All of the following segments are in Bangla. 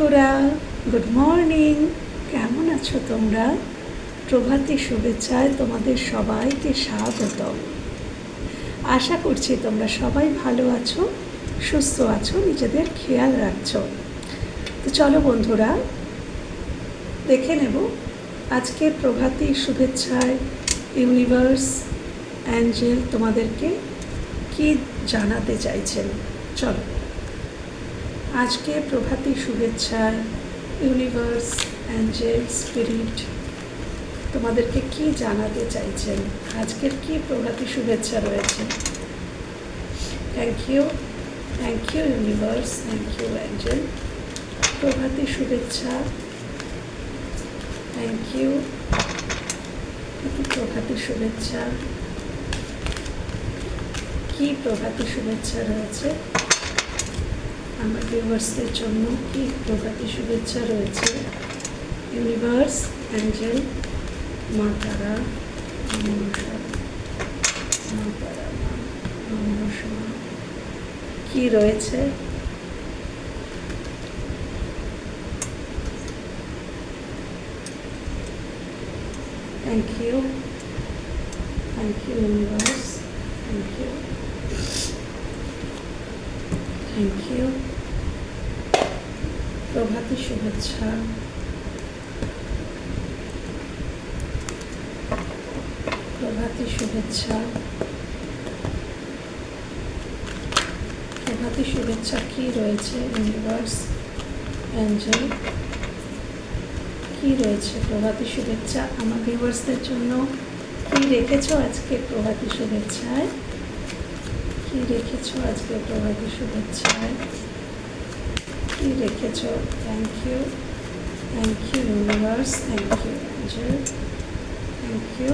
বন্ধুরা গুড মর্নিং কেমন আছো তোমরা? প্রভাতী শুভেচ্ছায় তোমাদের সবাইকে স্বাগতম। আশা করছি তোমরা সবাই ভালো আছো, সুস্থ আছো, নিজেদের খেয়াল রাখছো। তো চলো বন্ধুরা, দেখে নেব আজকের প্রভাতী শুভেচ্ছায় ইউনিভার্স অ্যাঞ্জেল তোমাদেরকে কি জানাতে চাইছেন? চলো। আজকে প্রভাতী শুভেচ্ছায় ইউনিভার্স, অ্যাঞ্জেল, স্পিরিট। তোমাদেরকে কি জানাতে চাইছেন? আজকের কি প্রভাতী শুভেচ্ছা রয়েছে? Thank you thank you universe thank you angel. প্রভাতী শুভেচ্ছা। থ্যাংক ইউ প্রভাতী শুভেচ্ছা। কি প্রভাতী শুভেচ্ছা রয়েছে? আমার ভিউয়ার্সদের জন্য কি প্রভাতী শুভেচ্ছা রয়েছে? ইউনিভার্স, অ্যাঞ্জেল মা তারা কি রয়েছে? Thank you thank you universe thank you thank you প্রভাতী শুভেচ্ছা। প্রভাতী শুভেচ্ছা। প্রভাতী শুভেচ্ছা কি রয়েছে ইউনিভার্স অ্যাঞ্জেল, কি রয়েছে প্রভাতী শুভেচ্ছা? আমার ভিউয়ার্সদের জন্য কি রেখেছো আজকে প্রভাতী শুভেচ্ছায়? কি রেখেছো আজকে প্রভাতী শুভেচ্ছায়? কি রেখেছো। Thank you thank you universe thank you angel thank you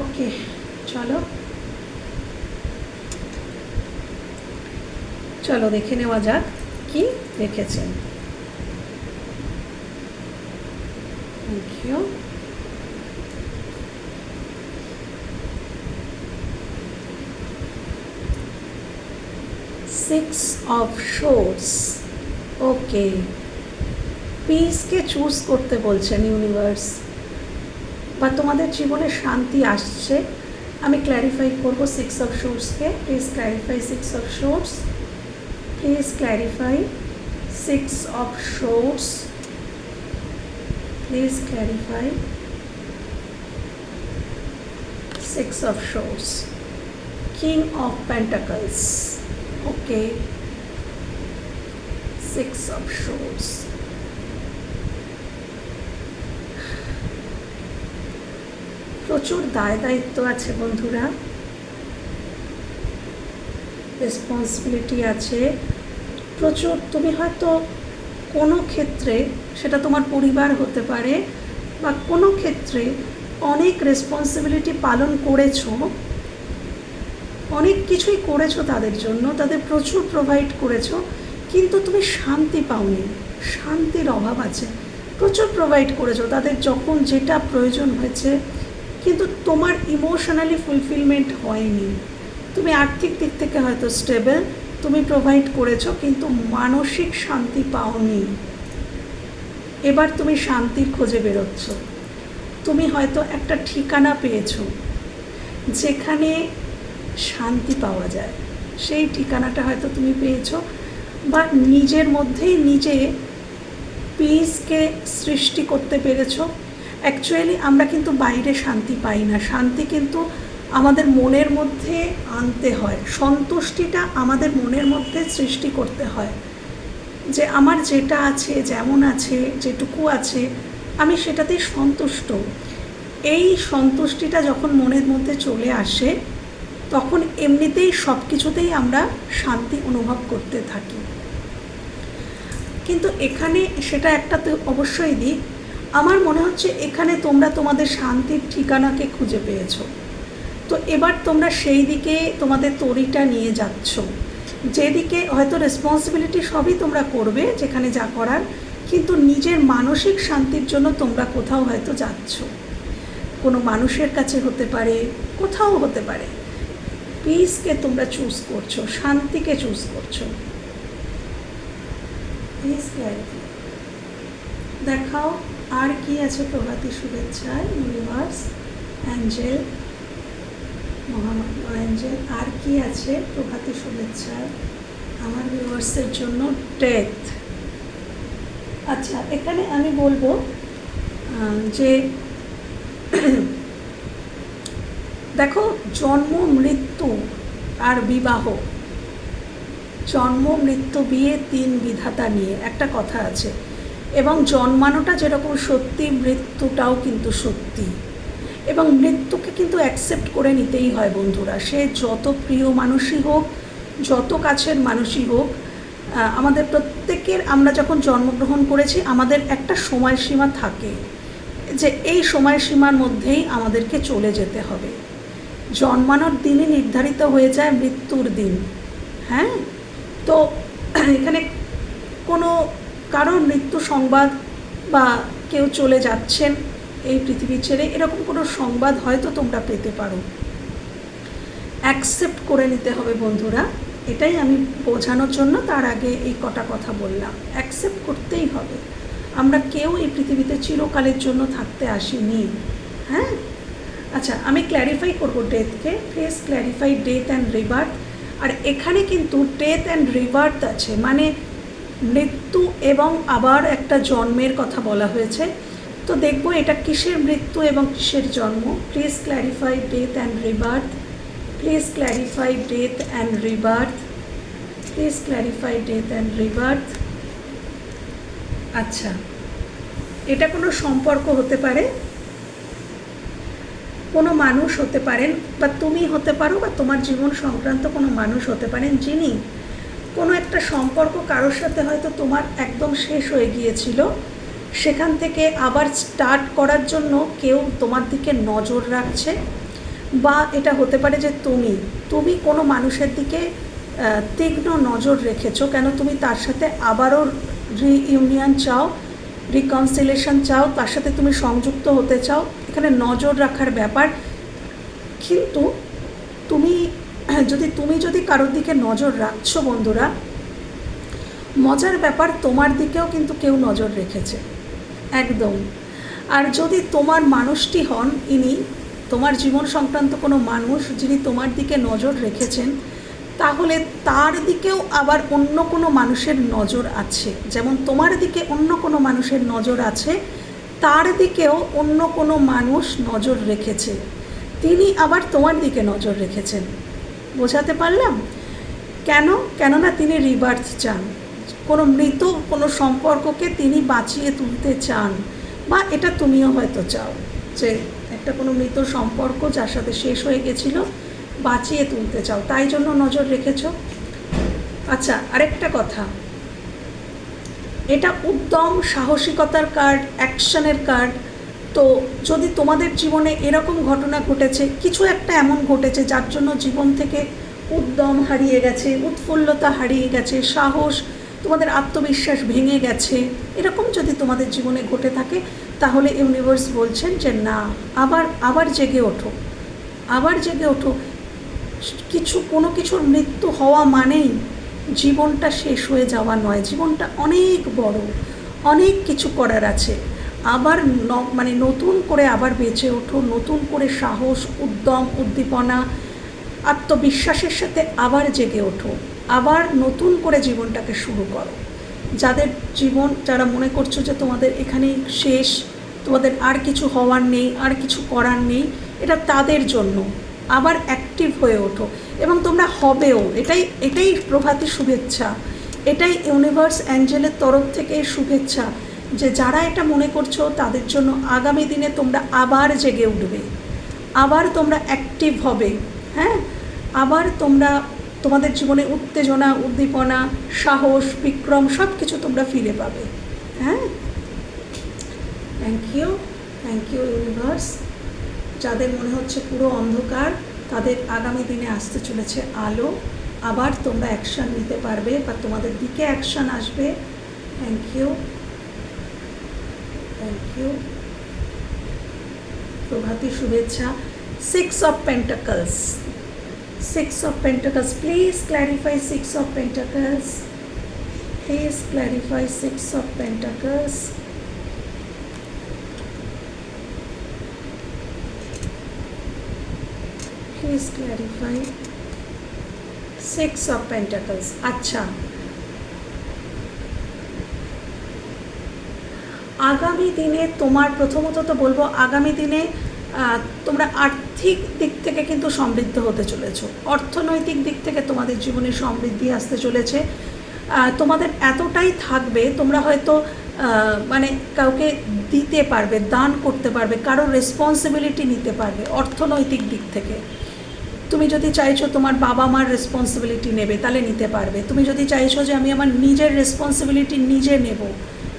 okay চলো। চলো, দেখে নেওয়া যাক কি রেখেছেন thank you six of swords okay পিসকে choose করতে বলছেন ইউনিভার্স বা তোমাদের জীবনে শান্তি আসছে? আমি ক্ল্যারিফাই করব six of শোর্সকে please clarify six of swords please clarify six of swords please clarify six of swords king of pentacles okay six of swords প্রচুর দায় দায়িত্ব আছে, বন্ধুরা। রেসপন্সিবিলিটি আছে। প্রচুর, তুমি হয়তো কোনো ক্ষেত্রে, সেটা তোমার পরিবার হতে পারে, বা কোনো ক্ষেত্রে অনেক রেসপন্সিবিলিটি পালন করেছ। অনেক কিছুই করেছ তাদের জন্য, তাদের প্রচুর প্রোভাইড করেছ। কিন্তু তুমি শান্তি পাওনি। শান্তির অভাব আছে। প্রচুর প্রোভাইড করেছ। তাদের যখন যেটা প্রয়োজন হয়েছে, কিন্তু তোমার ইমোশনালি ফুলফিলমেন্ট হয়নি। তুমি আর্থিক দিক থেকে হয়তো স্টেবল তুমি প্রোভাইড করেছ, কিন্তু মানসিক শান্তি পাওনি। এবার তুমি শান্তির খোঁজে বেরোচ্ছ। তুমি হয়তো একটা ঠিকানা পেয়েছ, যেখানে শান্তি পাওয়া যায়। সেই ঠিকানাটা হয়তো তুমি পেয়েছ। বা নিজের মধ্যেই নিজে পিসকে সৃষ্টি করতে পেরেছ। অ্যাকচুয়ালি আমরা কিন্তু বাইরে শান্তি পাই না। শান্তি কিন্তু আমাদের মনের মধ্যে আনতে হয়। সন্তুষ্টিটা আমাদের মনের মধ্যে সৃষ্টি করতে হয়। যে আমার যেটা আছে, যেমন আছে, যেটুকু আছে, আমি সেটাতেই সন্তুষ্ট। এই সন্তুষ্টিটা যখন মনের মধ্যে চলে আসে, তখন এমনিতেই সব কিছুতেই আমরা শান্তি অনুভব করতে থাকি। কিন্তু এখানে সেটা একটা তো অবশ্যই দিক। আমার মনে হচ্ছে এখানে তোমরা তোমাদের শান্তির ঠিকানাকে খুঁজে পেয়েছ। তো এবার তোমরা সেই দিকে তোমাদের তরিটা নিয়ে যাচ্ছ। যেদিকে হয়তো রেসপন্সিবিলিটি সবই তোমরা করবে যেখানে যা করার, কিন্তু নিজের মানসিক শান্তির জন্য তোমরা কোথাও হয়তো যাচ্ছ। কোনো মানুষের কাছে হতে পারে, কোথাও হতে পারে। পিসকে তোমরা চুজ করছ, শান্তিকে চুজ করছ। ক্ল্যারিটি দেখাও আর কি আছে প্রভাতী শুভেচ্ছায় ইউনিভার্স অ্যাঞ্জেল মহামান্য অ্যাঞ্জেল আর কি আছে প্রভাতী শুভেচ্ছায়, আমার ভিউয়ার্সের জন্য ডেথ আচ্ছা এখানে আমি বলব যে দেখো, জন্ম, মৃত্যু আর বিবাহ জন্ম, মৃত্যু, বিয়ে তিন বিধাতা নিয়ে। একটা কথা আছে, এবং জন্মানোটা যেরকম সত্যি, মৃত্যুটাও কিন্তু সত্যি। এবং মৃত্যুকে কিন্তু অ্যাকসেপ্ট করে নিতেই হয় বন্ধুরা। সে যত প্রিয় মানুষই হোক, যত কাছের মানুষই হোক আমাদের প্রত্যেকের আমরা যখন জন্মগ্রহণ করেছি, আমাদের একটা সময়সীমা থাকে যে এই সময়সীমার মধ্যেই আমাদেরকে চলে যেতে হবে। জন্মানোর দিনই নির্ধারিত হয়ে যায় মৃত্যুর দিন। হ্যাঁ? তো এখানে কোনো কারোর মৃত্যু সংবাদ বা কেউ চলে যাচ্ছেন এই পৃথিবী ছেড়ে, এরকম কোনো সংবাদ হয়তো তোমরা পেতে পারো। অ্যাকসেপ্ট করে নিতে হবে বন্ধুরা। এটাই আমি বোঝানোর জন্য তার আগে এই কটা কথা বললাম। অ্যাকসেপ্ট করতেই হবে। আমরা কেউ এই পৃথিবীতে চিরকালের জন্য থাকতে আসিনি। হ্যাঁ? আচ্ছা আমি ক্ল্যারিফাই করব ডেথকে face clarify death and rebirth আর এখানে কিন্তু ডেথ অ্যান্ড রিবার্থ আছে। মানে মৃত্যু এবং আবার একটা জন্মের কথা বলা হয়েছে। তো দেখব এটা কিসের মৃত্যু এবং কিসের জন্ম? Please clarify death and rebirth please clarify death and rebirth please clarify death and rebirth আচ্ছা এটা কোনো সম্পর্ক হতে পারে? কোনো মানুষ হতে পারেন বা তুমি হতে পারো বা তোমার জীবন সংক্রান্ত কোনো মানুষ হতে পারেন যিনি কোনো একটা সম্পর্ক কারোর সাথে হয়তো তোমার একদম শেষ হয়ে গিয়েছিল, সেখান থেকে আবার স্টার্ট করার জন্য কেউ তোমার দিকে নজর রাখছে বা এটা হতে পারে যে তুমি তুমি কোনো মানুষের দিকে তীক্ষ্ণ নজর রেখেছো, কেন তুমি তার সাথে আবারও রিইউনিয়ন চাও রিকনসিলেশন চাও, তার সাথে তুমি সংযুক্ত হতে চাও এখানে নজর রাখার ব্যাপার। কিন্তু তুমি, যদি তুমি যদি কারোর দিকে নজর রাখছো বন্ধুরা, মজার ব্যাপার তোমার দিকেও কিন্তু কেউ নজর রেখেছে। একদম। আর যদি তোমার মানুষটি হন ইনি, তোমার জীবন সংক্রান্ত কোনো মানুষ যিনি তোমার দিকে নজর রেখেছেন, তাহলে তার দিকেও আবার অন্য কোনো মানুষের নজর আছে। যেমন তোমার দিকে অন্য কোনো মানুষের নজর আছে তার দিকেও অন্য কোনো মানুষ নজর রেখেছে। তিনি আবার তোমার দিকে নজর রেখেছেন। বোঝাতে পারলাম? কেন? কেননা তিনি রিবার্থ চান। কোনো মৃত, কোনো সম্পর্ককে তিনি বাঁচিয়ে তুলতে চান, বা এটা তুমিও হয়তো চাও যে একটা কোনো মৃত সম্পর্ক যার সাথে শেষ হয়ে গেছিল, বাঁচিয়ে তুলতে চাও। তাই জন্য নজর রেখেছ? আচ্ছা আরেকটা কথা। এটা উদ্যম সাহসিকতার কার্ড অ্যাকশনের কার্ড তো যদি তোমাদের জীবনে এরকম ঘটনা ঘটেছে, কিছু একটা এমন ঘটেছে যার জন্য জীবন থেকে উদ্যম হারিয়ে গেছে, উৎফুল্লতা হারিয়ে গেছে, সাহস, তোমাদের আত্মবিশ্বাস ভেঙে গেছে, এরকম যদি তোমাদের জীবনে ঘটে থাকে, তাহলে ইউনিভার্স বলছেন যে না, আবার আবার জেগে ওঠো। আবার জেগে ওঠো। কিছু, কোনো কিছুর মৃত্যু হওয়া মানেই জীবনটা শেষ হয়ে যাওয়া নয়। জীবনটা অনেক বড়, অনেক কিছু করার আছে। আবার মানে নতুন করে আবার বেঁচে ওঠো, নতুন করে সাহস, উদ্যম, উদ্দীপনা, আত্মবিশ্বাসের সাথে আবার জেগে ওঠো। আবার নতুন করে জীবনটাকে শুরু করো। যাদের জীবন, যারা মনে করছ যে তোমাদের এখানেই শেষ, তোমাদের আর কিছু হওয়ার নেই, আর কিছু করার নেই, এটা তাদের জন্য। আবার অ্যাক্টিভ হয়ে ওঠো। এবং তোমরা হবেও। এটাই এটাই প্রভাতী শুভেচ্ছা। এটাই ইউনিভার্স অ্যাঞ্জেলের তরফ থেকে শুভেচ্ছা যে যারা এটা মনে করছ, তাদের জন্য আগামী দিনে তোমরা আবার জেগে উঠবে। আবার তোমরা অ্যাক্টিভ হবে হ্যাঁ? আবার তোমরা তোমাদের জীবনে উত্তেজনা, উদ্দীপনা, সাহস, বিক্রম সব কিছু তোমরা ফিরে পাবে হ্যাঁ? Thank you thank you universe যাদের মনে হচ্ছে পুরো অন্ধকার তাদের আগামী দিনে আসতে চলেছে আলো। আবার তোমরা অ্যাকশান নিতে পারবে বা তোমাদের দিকে অ্যাকশান আসবে। থ্যাংক ইউ থ্যাংক ইউ প্রভাতী শুভেচ্ছা। Six of pentacles six of pentacles please clarify six of pentacles please clarify six of pentacles please clarify six of pentacles আচ্ছা আগামী দিনে তোমার প্রথমত তো বলব, আগামী দিনে তোমরা আর্থিক দিক থেকে কিন্তু সমৃদ্ধ হতে চলেছো। অর্থনৈতিক দিক থেকে তোমাদের জীবনে সমৃদ্ধি আসতে চলেছে। তোমাদের এতটাই থাকবে, তোমরা হয়তো মানে কাউকে দিতে পারবে, দান করতে পারবে কারোর রেসপন্সিবিলিটি নিতে পারবে অর্থনৈতিক দিক থেকে। তুমি যদি চাইছো তোমার বাবা মার রেসপন্সিবিলিটি নেবে, তাহলে নিতে পারবে। তুমি যদি চাইছো যে আমি আমার নিজের রেসপন্সিবিলিটি নিজে নেব,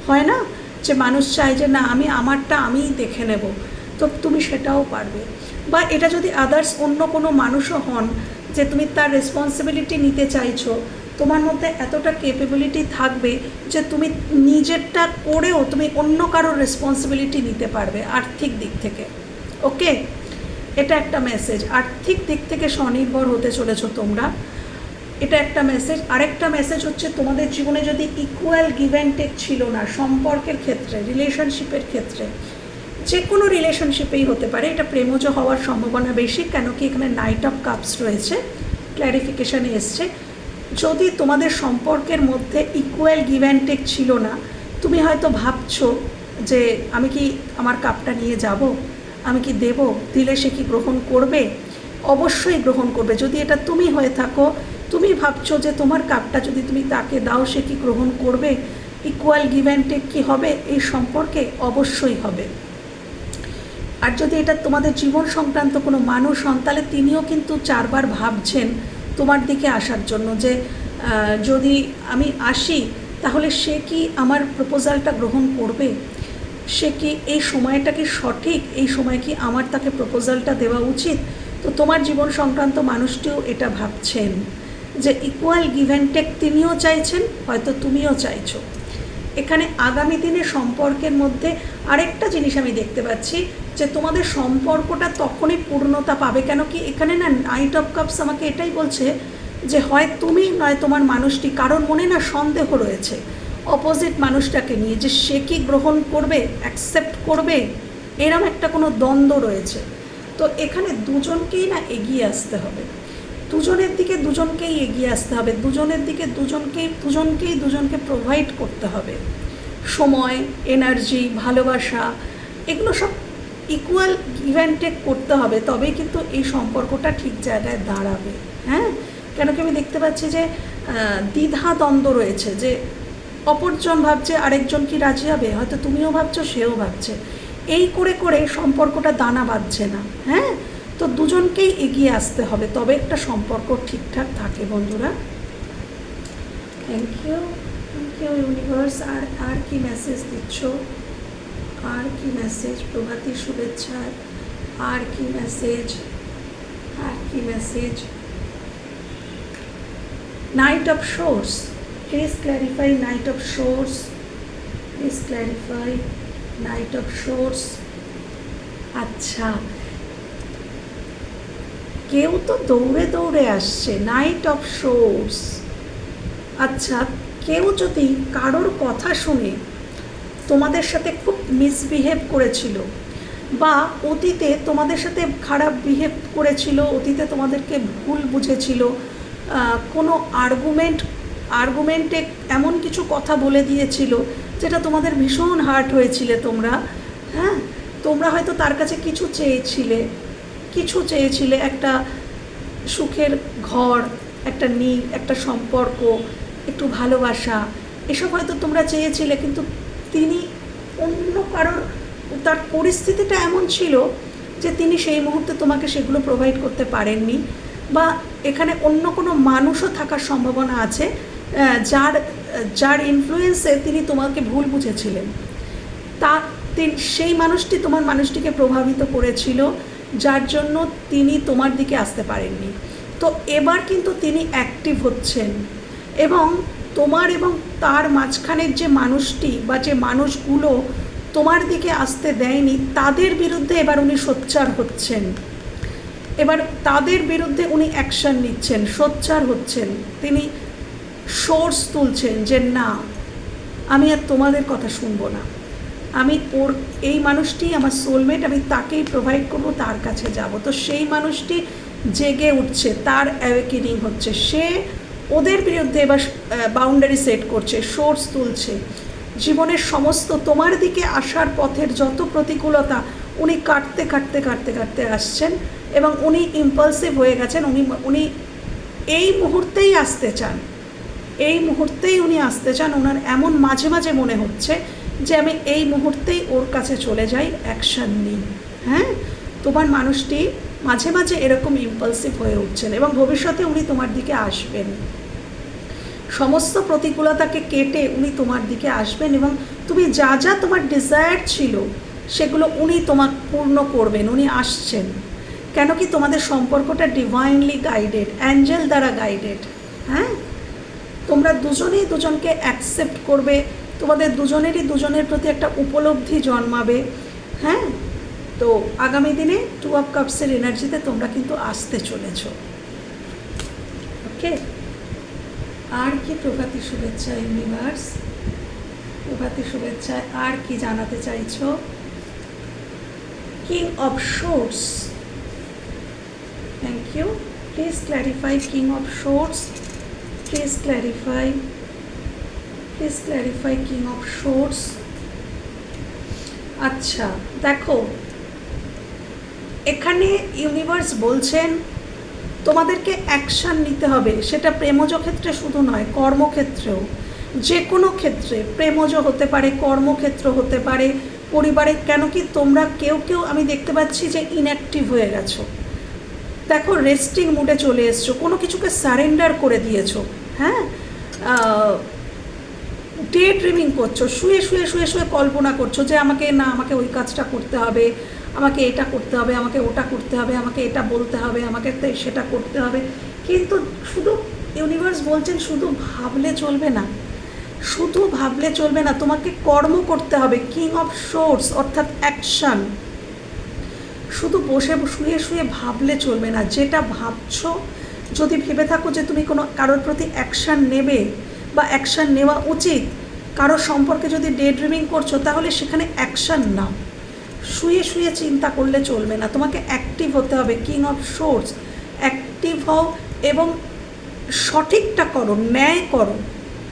হয় না? যে মানুষ চায় যে না, আমি আমারটা আমিই দেখে নেব, তো তুমি সেটাও পারবে। বা এটা যদি আদার্স অন্য কোনো মানুষও হন, যে তুমি তার রেসপন্সিবিলিটি নিতে চাইছো, তোমার মধ্যে এতটা কেপেবিলিটি থাকবে যে তুমি নিজেরটা করেও তুমি অন্য কারোর রেসপন্সিবিলিটি নিতে পারবে আর্থিক দিক থেকে। ওকে এটা একটা মেসেজ আর্থিক দিক থেকে স্বনির্ভর হতে চলেছ তোমরা। এটা একটা মেসেজ আরেকটা মেসেজ হচ্ছে, তোমাদের জীবনে যদি ইকুয়াল গিভ অ্যান্ড টেক ছিল না, সম্পর্কের ক্ষেত্রে রিলেশনশিপের ক্ষেত্রে যে কোনো রিলেশনশিপেই হতে পারে, এটা প্রেমজ হওয়ার সম্ভাবনা বেশি, কেন কি এখানে নাইট অফ কাপস রয়েছে। ক্ল্যারিফিকেশানে এসছে। যদি তোমাদের সম্পর্কের মধ্যে ইকুয়াল গিভ অ্যান্ড টেক ছিল না, তুমি হয়তো ভাবছ যে আমি কি আমার কাপটা নিয়ে যাব? আমি কি দেব? দিলে সে কি গ্রহণ করবে? অবশ্যই গ্রহণ করবে। যদি এটা তুমি হয়ে থাকো, তুমি ভাবছ যে তোমার কাপটা যদি তুমি তাকে দাও, সে কি গ্রহণ করবে? ইকুয়াল গিভ অ্যান্ড টেক কি হবে? এই সম্পর্কে অবশ্যই হবে। আর যদি এটা তোমাদের জীবন সংক্রান্ত কোনো মানুষ হন, তাহলে তিনিও কিন্তু চারবার ভাবছেন তোমার দিকে আসার জন্য যে যদি আমি আসি, তাহলে সে কি আমার প্রপোজালটা গ্রহণ করবে? সে কি এই সময়টা কি সঠিক? এই সময় কি আমার তাকে প্রপোজালটা দেওয়া উচিত? তো তোমার জীবন সংক্রান্ত মানুষটিও এটা ভাবছেন যে ইকুয়াল গিভ অ্যান্ড টেক তিনিও চাইছেন, হয়তো তুমিও চাইছো। এখানে আগামী দিনে সম্পর্কের মধ্যে আরেকটা জিনিস আমি দেখতে পাচ্ছি যে তোমাদের সম্পর্কটা তখনই পূর্ণতা পাবে কেন কি এখানে না নাইট অফ কাপস আমাকে এটাই বলছে যে হয় তুমি নয় তোমার মানুষটি কারোর মনে না সন্দেহ রয়েছে। অপোজিট মানুষটাকে নিয়ে যে সে কি গ্রহণ করবে অ্যাকসেপ্ট করবে, এরম একটা কোনো দ্বন্দ্ব রয়েছে। তো এখানে দুজনকেই না এগিয়ে আসতে হবে। দুজনের দিকে দুজনকেই এগিয়ে আসতে হবে। দুজনের দিকে দুজনকেই দুজনকেই দুজনকে প্রোভাইড করতে হবে। সময় এনার্জি ভালোবাসা, এগুলো সব ইকুয়াল ইভেন্টেক করতে হবে। তবেই কিন্তু এই সম্পর্কটা ঠিক জায়গায় দাঁড়াবে। হ্যাঁ? কেন কি আমি দেখতে পাচ্ছি যে দ্বিধা দ্বন্দ্ব রয়েছে যে অপরজন ভাবছে আরেকজন কি রাজি হবে? হয়তো তুমিও ভাবছ, সেও ভাবছে। এই করে করে সম্পর্কটা দানা বাঁধছে না হ্যাঁ? তো দুজনকেই এগিয়ে আসতে হবে, তবে একটা সম্পর্ক ঠিকঠাক থাকে বন্ধুরা। Thank you thank you universe আর আর কি মেসেজ দিচ্ছ? আর কি মেসেজ প্রভাতী শুভেচ্ছা। আর কি মেসেজ আর কি message knight of swords please clarify knight of swords please clarify knight of swords আচ্ছা। কেউ তো দৌড়ে দৌড়ে আসছে নাইট অফ শোর্স আচ্ছা কেউ যদি কারোর কথা শুনে তোমাদের সাথে খুব মিসবিহেভ করেছিল বা অতীতে তোমাদের সাথে খারাপ বিহেভ করেছিল, অতীতে তোমাদেরকে ভুল বুঝেছিল কোনো আর্গুমেন্ট আর্গুমেন্টে এমন কিছু কথা বলে দিয়েছিল যেটা তোমাদের ভীষণ হার্ট হয়েছিলে তোমরা। হ্যাঁ? তোমরা হয়তো তার কাছে কিছু চেয়েছিলে কিছু চেয়েছিলে একটা সুখের ঘর, একটা নীল, একটা সম্পর্ক, একটু ভালোবাসা, এসব হয়তো তোমরা চেয়েছিলে, কিন্তু তিনি অন্য কারোর, তার পরিস্থিতিটা এমন ছিল যে তিনি সেই মুহূর্তে তোমাকে সেগুলো প্রোভাইড করতে পারেননি বা এখানে অন্য কোনো মানুষও থাকার সম্ভাবনা আছে। যার যার ইনফ্লুয়েন্সে তিনি তোমাকে ভুল বুঝেছিলেন। তা সেই মানুষটি তোমার মানুষটিকে প্রভাবিত করেছিল, যার জন্য তিনি তোমার দিকে আসতে পারেননি। তো এবার কিন্তু তিনি অ্যাক্টিভ হচ্ছেন এবং তোমার এবং তার মাঝখানের যে মানুষটি বা যে মানুষগুলো তোমার দিকে আসতে দেয়নি, তাদের বিরুদ্ধে এবার উনি সোচ্চার হচ্ছেন। এবার তাদের বিরুদ্ধে উনি অ্যাকশন নিচ্ছেন, সোচ্চার হচ্ছেন। তিনি সোর্স তুলছেন যে না, আমি আর তোমাদের কথা শুনব না। আমি ওর, এই মানুষটি আমার সোলমেট আমি তাকেই প্রোভাইড করব, তার কাছে যাব। তো সেই মানুষটি জেগে উঠছে, তার অ্যাওয়েকেনিং হচ্ছে। সে ওদের বিরুদ্ধে এবার বাউন্ডারি সেট করছে সোর্স তুলছে। জীবনের সমস্ত তোমার দিকে আসার পথের যত প্রতিকূলতা, উনি কাটতে কাটতে কাটতে কাটতে আসছেন এবং উনি ইম্পালসিভ হয়ে গেছেন, উনি উনি এই মুহূর্তেই আসতে চান। এই মুহূর্তেই উনি আসতে চান। ওনার এমন মাঝে মাঝে মনে হচ্ছে যে আমি এই মুহূর্তেই ওর কাছে চলে যাই অ্যাকশান নিই হ্যাঁ? তোমার মানুষটি মাঝে মাঝে এরকম ইম্পালসিভ হয়ে উঠছেন এবং ভবিষ্যতে উনি তোমার দিকে আসবেন। সমস্ত প্রতিকূলতাকে কেটে উনি তোমার দিকে আসবেন এবং তুমি যা যা তোমার ডিজায়ার ছিল, সেগুলো উনি তোমার পূর্ণ করবেন, উনি আসছেন। কেন কি তোমাদের সম্পর্কটা ডিভাইনলি গাইডেড অ্যাঞ্জেল দ্বারা গাইডেড হ্যাঁ? তোমরা দুজনেই দুজনকে অ্যাকসেপ্ট করবে। তোমাদের দুজনেরই দুজনের প্রতি একটা উপলব্ধি জন্মাবে। হ্যাঁ? তো আগামী দিনে টু অফ কাপসের এনার্জিতে তোমরা কিন্তু আসতে চলেছ। ওকে আর কি প্রভাতি শুভেচ্ছা ইউনিভার্স প্রভাতি শুভেচ্ছায় আর কি জানাতে চাইছো? King of swords thank you please clarify king of swords please clarify please clarify king of swords আচ্ছা দেখো, এখানে ইউনিভার্স বলছেন, তোমাদেরকে অ্যাকশান নিতে হবে। সেটা প্রেমজ ক্ষেত্রে শুধু নয়, কর্মক্ষেত্রেও। যে কোনো ক্ষেত্রে প্রেমজ হতে পারে, কর্মক্ষেত্র হতে পারে, পরিবারে কেন কি তোমরা কেউ কেউ আমি দেখতে পাচ্ছি যে ইনঅ্যাক্টিভ হয়ে গেছো। দেখো রেস্টিং মুডে চলে এসছো, কোনো কিছুকে সারেন্ডার করে দিয়েছ। হ্যাঁ? ডে ড্রিমিং করছ, শুয়ে শুয়ে শুয়ে শুয়ে কল্পনা করছ যে আমাকে না, আমাকে ওই কাজটা করতে হবে, আমাকে এটা করতে হবে, আমাকে ওটা করতে হবে, আমাকে এটা বলতে হবে, আমাকে সেটা করতে হবে। কিন্তু শুধু ইউনিভার্স বলছেন শুধু ভাবলে চলবে না। শুধু ভাবলে চলবে না, তোমাকে কর্ম করতে হবে কিং অফ সোর্স অর্থাৎ অ্যাকশান শুধু বসে, শুয়ে শুয়ে ভাবলে চলবে না, যেটা ভাবছ যদি ভেবে থাকো যে তুমি কোনো কারোর প্রতি অ্যাকশান নেবে বা অ্যাকশান নেওয়া উচিত কারোর সম্পর্কে যদি ডে ড্রিমিং করছ, তাহলে সেখানে অ্যাকশান নাও। শুয়ে শুয়ে চিন্তা করলে চলবে না। তোমাকে অ্যাক্টিভ হতে হবে। কিং অফ সোর্স অ্যাক্টিভ হও এবং সঠিকটা করো, ন্যায় করো।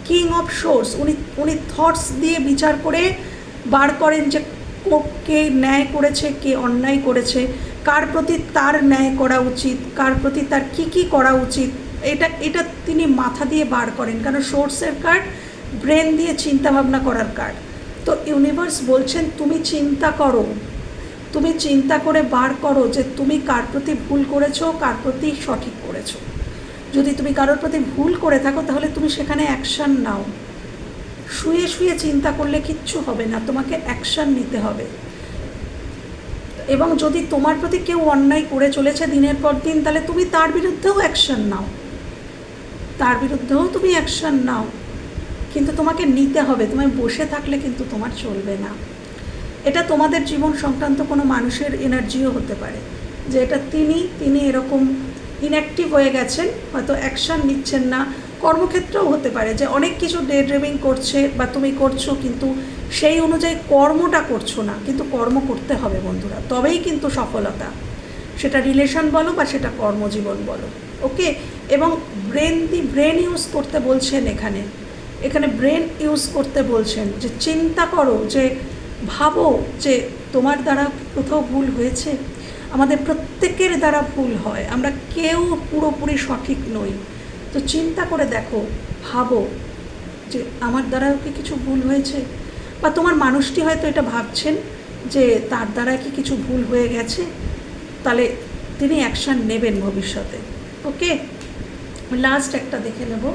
কিং অফ সোর্স উনি উনি থটস দিয়ে বিচার করে বার করেন যে কো- কে ন্যায় করেছে, কে অন্যায় করেছে। কার প্রতি তার ন্যায় করা উচিত, কার প্রতি তার কি কি করা উচিত, এটা এটা তিনি মাথা দিয়ে বার করেন। কারণ সোর্সের কার্ড, ব্রেন দিয়ে চিন্তা ভাবনা করার কার্ড। তো ইউনিভার্স বলছেন, তুমি চিন্তা করো। তুমি চিন্তা করে বার করো যে তুমি কার প্রতি ভুল করেছ, কার প্রতি সঠিক করেছ। যদি তুমি কারোর প্রতি ভুল করে থাকো, তাহলে তুমি সেখানে অ্যাকশান নাও। শুয়ে শুয়ে চিন্তা করলে কিচ্ছু হবে না, তোমাকে অ্যাকশান নিতে হবে। এবং যদি তোমার প্রতি কেউ অন্যায় করে চলেছে দিনের পর দিন, তাহলে তুমি তার বিরুদ্ধেও অ্যাকশান নাও। তার বিরুদ্ধেও তুমি অ্যাকশান নাও। কিন্তু তোমাকে নিতে হবে। তুমি বসে থাকলে কিন্তু তোমার চলবে না। এটা তোমাদের জীবন সংক্রান্ত কোনো মানুষের এনার্জিও হতে পারে। যে এটা তিনি তিনি এরকম ইনঅ্যাক্টিভ হয়ে গেছেন, হয়তো অ্যাকশান নিচ্ছেন না। কর্মক্ষেত্রেও হতে পারে যে অনেক কিছু ডে ড্রিভিং করছে বা তুমি করছ, কিন্তু সেই অনুযায়ী কর্মটা করছ না, কিন্তু কর্ম করতে হবে বন্ধুরা, তবেই কিন্তু সফলতা। সেটা রিলেশন বলো বা সেটা কর্মজীবন বলো ওকে এবং ব্রেন দি ব্রেন ইউজ করতে বলছেন এখানে এখানে ব্রেন ইউজ করতে বলছেন যে চিন্তা করো, যে ভাবো যে তোমার দ্বারা কোথাও ভুল হয়েছে? আমাদের প্রত্যেকের দ্বারা ভুল হয়, আমরা কেউ পুরোপুরি সঠিক নই। তো চিন্তা করে দেখো, ভাবো যে আমার দ্বারাও কি কিছু ভুল হয়েছে? বা তোমার মানুষটি হয়তো এটা ভাবছেন যে তার দ্বারা কি কিছু ভুল হয়ে গেছে? তাহলে তিনি অ্যাকশান নেবেন ভবিষ্যতে। ওকে? লাস্ট একটা দেখে নেব।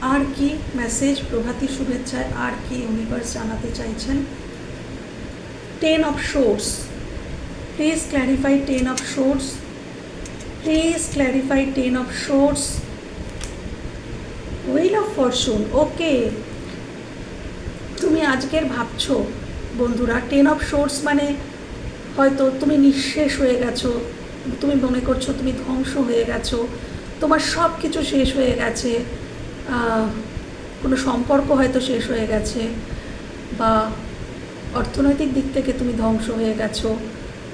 আর কি মেসেজ প্রভাতী শুভেচ্ছায় আর কি ইউনিভার্স জানাতে চাইছেন? Ten of swords please clarify ten of swords please clarify ten of swords wheel of fortune okay আজকের ভাবছ? বন্ধুরা টেন অফ শোর্স মানে হয়তো তুমি নিঃশেষ হয়ে গেছো, তুমি মনে করছ তুমি ধ্বংস হয়ে গেছো, তোমার সব কিছু শেষ হয়ে গেছে কোনো সম্পর্ক হয়তো শেষ হয়ে গেছে, বা অর্থনৈতিক দিক থেকে তুমি ধ্বংস হয়ে গেছো,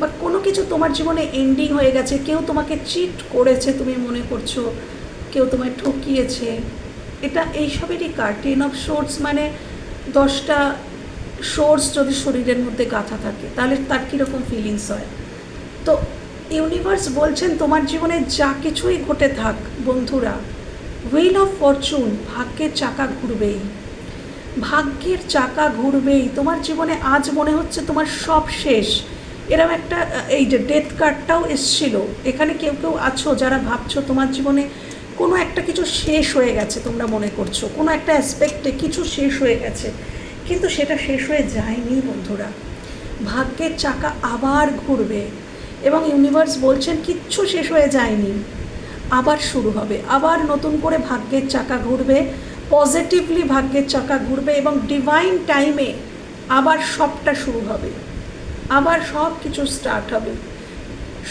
বা কোনো কিছু তোমার জীবনে এন্ডিং হয়ে গেছে, কেউ তোমাকে চিট করেছে তুমি মনে করছ, কেউ তোমায় ঠকিয়েছে, এটা এইসবেরই কার্ড টেন অফ শোর্টস মানে দশটা সোর্স যদি শরীরের মধ্যে গাঁথা থাকে, তাহলে তার কীরকম ফিলিংস হয়? তো ইউনিভার্স বলছেন, তোমার জীবনে যা কিছুই ঘটে থাক, বন্ধুরা হুইল অফ ফরচুন ভাগ্যের চাকা ঘুরবেই। ভাগ্যের চাকা ঘুরবেই। তোমার জীবনে আজ মনে হচ্ছে তোমার সব শেষ। এরকম একটা, এই যে ডেথ কার্ডটাও এসছিল। এখানে কেউ কেউ আছো যারা ভাবছ তোমার জীবনে কোনো একটা কিছু শেষ হয়ে গেছে তোমরা মনে করছ, কোনো একটা অ্যাসপেক্টে কিছু শেষ হয়ে গেছে, কিন্তু সেটা শেষ হয়ে যায়নি বন্ধুরা। ভাগ্যের চাকা আবার ঘুরবে এবং ইউনিভার্স বলছেন কিচ্ছু শেষ হয়ে যায়নি। আবার শুরু হবে, আবার নতুন করে ভাগ্যের চাকা ঘুরবে পজিটিভলি ভাগ্যের চাকা ঘুরবে এবং ডিভাইন টাইমে আবার সবটা শুরু হবে, আবার সব কিছু স্টার্ট হবে।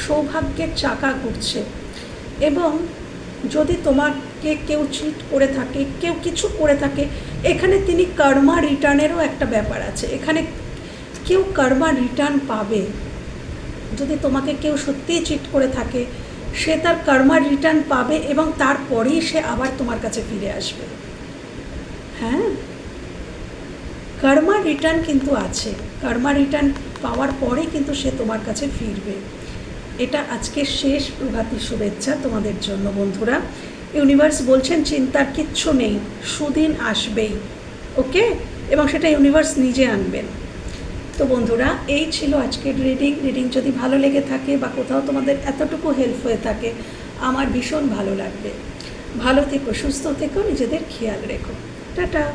সৌভাগ্যের চাকা ঘুরছে এবং যদি তোমাকে কেউ চিট করে থাকে, কেউ কিছু করে থাকে, এখানে তিনি কর্মা রিটার্নেরও একটা ব্যাপার আছে। এখানে কেউ কর্মা রিটার্ন পাবে। যদি তোমাকে কেউ সত্যিই চিট করে থাকে, সে তার কর্মার রিটার্ন পাবে এবং তারপরেই সে আবার তোমার কাছে ফিরে আসবে। হ্যাঁ? কর্মা রিটার্ন কিন্তু আছে। কর্মা রিটার্ন পাওয়ার পরে কিন্তু সে তোমার কাছে ফিরবে। এটা আজকের শেষ প্রভাতী শুভেচ্ছা তোমাদের জন্য, বন্ধুরা। ইউনিভার্স বলছেন, চিন্তার কিচ্ছু নেই, সুদিন আসবেই। ওকে? এবং সেটা ইউনিভার্স নিজে আনবেন। তো বন্ধুরা, এই ছিল আজকের রিডিং। রিডিং যদি ভালো লেগে থাকে বা কোথাও তোমাদের এতটুকু হেল্প হয়ে থাকে, আমার ভীষণ ভালো লাগবে। ভালো থেকো, সুস্থ থেকো, নিজেদের খেয়াল রেখো। টাটা!